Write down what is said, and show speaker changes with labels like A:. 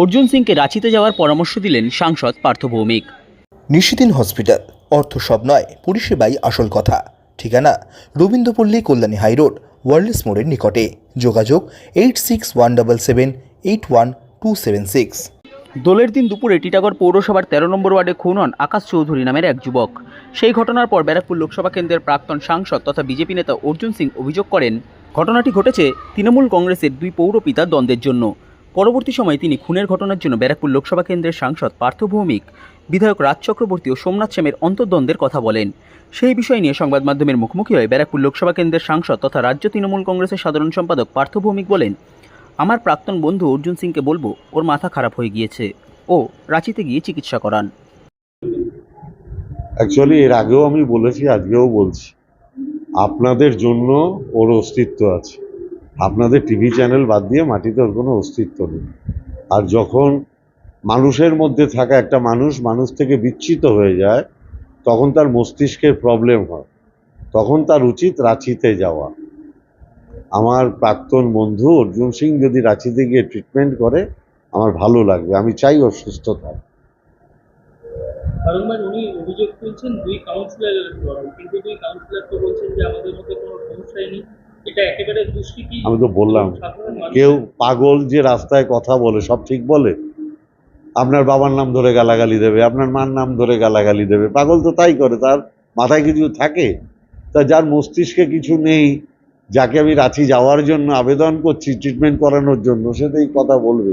A: অর্জুন সিংকে রাঁচিতে যাওয়ার পরামর্শ দিলেন সাংসদ পার্থ ভৌমিক।
B: নিশিদিন হসপিটাল অর্থ সব নয় পরিষেবাই আসল কথা। ঠিকানা রবীন্দ্রপল্লী কল্যাণী হাইরোড ওয়ার্ল্ডস মোড়ের নিকটে। যোগাযোগ eight six one double seven eight one two seven six.
A: দোলের দিন দুপুরে টিটাগড় পৌরসভার তেরো নম্বর ওয়ার্ডে খুন হন আকাশ চৌধুরী নামের এক যুবক। সেই ঘটনার পর ব্যারাকপুর লোকসভা কেন্দ্রের প্রাক্তন সাংসদ তথা বিজেপি নেতা অর্জুন সিং অভিযোগ করেন ঘটনাটি ঘটেছে তৃণমূল কংগ্রেসের দুই পৌরপিতার দ্বন্দ্বের জন্য। পরবর্তী সময়ে তিনি খুনের ঘটনার জন্য ব্যারাকপুর লোকসভা কেন্দ্রের সাংসদ পার্থ ভৌমিক, বিধায়ক রাজ চক্রবর্তী ও সোমনাথ শ্যামের অন্তর্দ্বন্দ্বের কথা বলেন। সেই বিষয় নিয়ে সংবাদ মাধ্যমের মুখোমুখি হয়ে ব্যারাকপুর লোকসভা কেন্দ্রের সাংসদ তথা রাজ্য তৃণমূল কংগ্রেসের সাধারণ সম্পাদক পার্থ ভৌমিক বলেন, আমার প্রাক্তন বন্ধু অর্জুন সিংকে বলব, ওর মাথা খারাপ হয়ে গিয়েছে। ও রাঁচিতে গিয়ে চিকিৎসা করান।
C: অ্যাকচুয়ালি এর আগেও আমি বলেছি, আজকেও বলছি। আপনাদের জন্য ওর অস্তিত্ব আছে। আপনাদের টিভি চ্যানেল বাদ দিয়ে মাটিতে ওর কোনো অস্তিত্ব নেই। আর যখন মানুষের মধ্যে থাকা একটা মানুষ মানুষ থেকে বিচ্ছিত হয়ে যায়, তখন তার মস্তিষ্কের প্রবলেম হয়। তখন তার উচিত রাঁচিতে যাওয়া। আমার প্রাক্তন বন্ধু অর্জুন সিং যদি রাঁচিতে গিয়ে ট্রিটমেন্ট করে, আমার ভালো লাগবে। আমি চাই ওর সুস্থ থাক
D: উনি অভিযোগ দুই কিন্তু দুই তো বলছেন যে আমাদের মধ্যে কোনো সমস্যাই নেই।
C: আমি তো বললাম কেউ পাগল যে রাস্তায় কথা বলে সব ঠিক বলে? আপনার বাবার নাম ধরে গালাগালি দেবে আপনার মার নাম ধরে গালাগালি দেবে পাগল তো তাই করে তার মাথায় কিছু থাকে? তা যার মস্তিষ্কে কিছু নেই যাকে আমি রাঁচি যাওয়ার জন্য আবেদন করছি ট্রিটমেন্ট করানোর জন্য সে তো এই কথা বলবে